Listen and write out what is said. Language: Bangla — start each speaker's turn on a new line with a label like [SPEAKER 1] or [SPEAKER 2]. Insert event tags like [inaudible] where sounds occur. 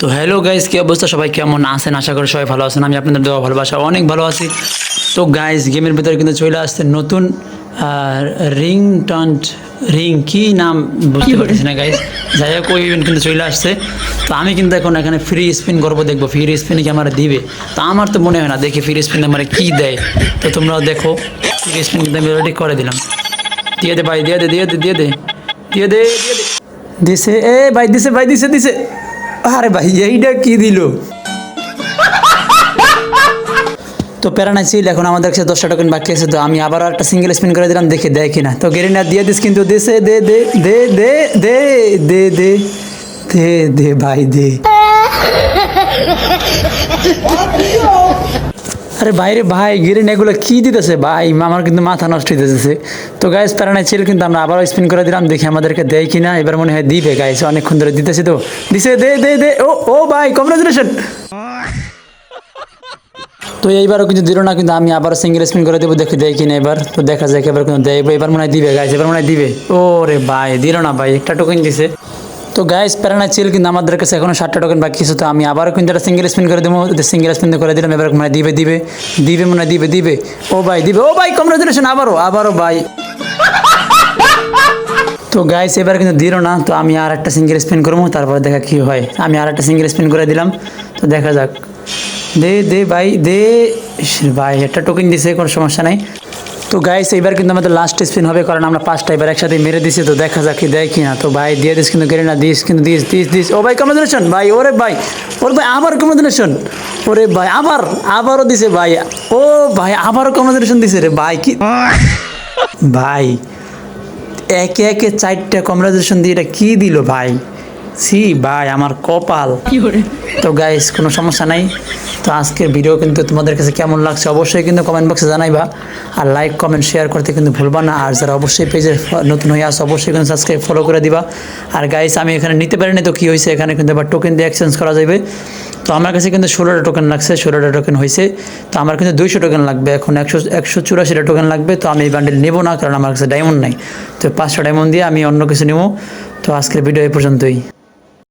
[SPEAKER 1] তো হ্যালো গাইস কি অবস্থা? সবাই কেমন আছেন? আশা করি সবাই ভালো আছেন। আমি আপনাদের দেওয়া ভালোবাসা অনেক ভালো আছি। তো গাইস গেমের ভিতরে কিন্তু চলে আসছে নতুন রিং টন্ট রিং কি নাম বুঝতে পারছি না গাইস যাই হোক, ওই ইভেন্ট কিন্তু চলে আসছে। তো আমি কিন্তু এখন এখানে ফ্রি স্পিন করব, দেখব ফ্রি স্পিনে কি আমার দিবে। তো আমার তো মনে হয় না, দেখি ফ্রি স্পিন আমার কি দেয়। তো তোমরাও দেখো ফ্রি স্পিন কিন্তু আমি অলরেডি করে দিলাম। দিয়ে দে ভাই, দিয়ে দে দিয়ে দে দিয়ে দে। দিয়ে দে দিয়ে দে। দিছে, এ ভাই, দিছে ভাই, দিছে দিছে। আরে ভাই এইটা কি দিল? তো প্যারানাই ছিল এখন আমাদের কাছে দশটা টোকেন বাকি আছে তো আমি আবার একটা সিঙ্গেল স্পিন করে দিলাম দেখে দেয় কিনা। তো গেরিনা দিয়ে দিস কিন্তু দেশে দে দে দে দে দে দে দে দে দে ভাই দে। [laughs] আরে বাইরে ভাই গিরিন এগুলো কি দিতেছে? ভাই, আমার কিন্তু মাথা নষ্ট হইতেছে। তো গাইস প্যারানাই ছিল কিন্তু আমরা আবার স্পিন করে দিলাম, দেখি আমাদেরকে দেয় কিনা। এবার মনে হয় দিবে গাইস অনেকক্ষণ ধরে দিতেছে তো। দিছে, দে দে দে, ও ও ভাই কংগ্রেচুলেশন তো এইবারও কিন্তু দিল না, কিন্তু আমি আবার সিঙ্গেল স্পিন করে দেবো, দেখি দেয় কিনা এবার। তো দেখা যাক, এবার কিন্তু দেয়, এবার মনে হয় দিবে গাইস এবার মনে হয় দিবে। ও রে ভাই, দিল না ভাই, একটা টোকেন দিছে। তো গাইস প্যারানা চিল কিন্তু আমাদের কাছে এখনও ষাটটা টোকেন বাকি আছে, তো আমি আবারও কিন্তু একটা সিঙ্গেল স্পিন করে দেবো। সিঙ্গেল স্পিন করে দিলাম, এবার মনে দিবে দিবে দিবে মনে দিবে দিবে। ও ভাই, দিবে। ও ভাই কংগ্রেচুলেশন আবারও আবারও ভাই। তো গাইস এবার কিন্তু দিল না, তো আমি আর একটা সিঙ্গেল স্পিন করব, তারপর দেখা কি হয়। আমি আর একটা সিঙ্গেল স্পিন করে দিলাম, তো দেখা যাক। দে দে ভাই দে। ভাই, একটা টোকেন দিছে, কোনো সমস্যা নাই। তো গাইস এবার কিন্তু আমাদের লাস্ট স্পিন হবে কারণ আমরা পাঁচটা এবার একসাথে মেরে দিছি তো দেখা যাক কি দেয় কি না তো ভাই দিয়ে দিস কিন্তু গেলে না দিস কিন্তু দিস দিস দিস। ও ভাই কমোদিনেশন ভাই ওরে ভাই ওরে ভাই আবার কমোদিনেশন ওরে ভাই আবার আবারও দিছে ভাই। ও ভাই আবারও কমোদিনেশন দিছে রে ভাই কি? [laughs] ভাই একে একে চারটা কমরাইজেশন দিয়ে এটা কি দিল ভাই? সি ভাই আমার কপাল। তো গাইস কোনো সমস্যা নাই। তো আজকের ভিডিও কিন্তু তোমাদের কাছে কেমন লাগছে অবশ্যই কিন্তু কমেন্ট বক্সে জানাইবা। আর লাইক কমেন্ট শেয়ার করতে কিন্তু ভুলবা না। আর যারা অবশ্যই পেজে নতুন হয়ে আসো অবশ্যই কিন্তু সাবস্ক্রাইব ফলো করে দিবা। আর গাইস আমি এখানে নিতে পারিনি তো কী হয়েছে? এখানে কিন্তু আবার টোকেন দিয়ে এক্সচেঞ্জ করা যাবে তো আমার কাছে কিন্তু ষোলোটা টোকেন লাগছে ষোলোটা টোকেন হয়েছে। তো আমার কিন্তু দুইশো টোকেন লাগবে। এখন একশো একশো চুরাশিটা টোকেন লাগবে। তো আমি এই বান্ডেল নেব না কারণ আমার কাছে ডায়মন্ড নাই। তো পাঁচশো ডায়মন্ড দিয়ে আমি অন্য কিছু নেব। তো আজকের ভিডিও এই পর্যন্তই।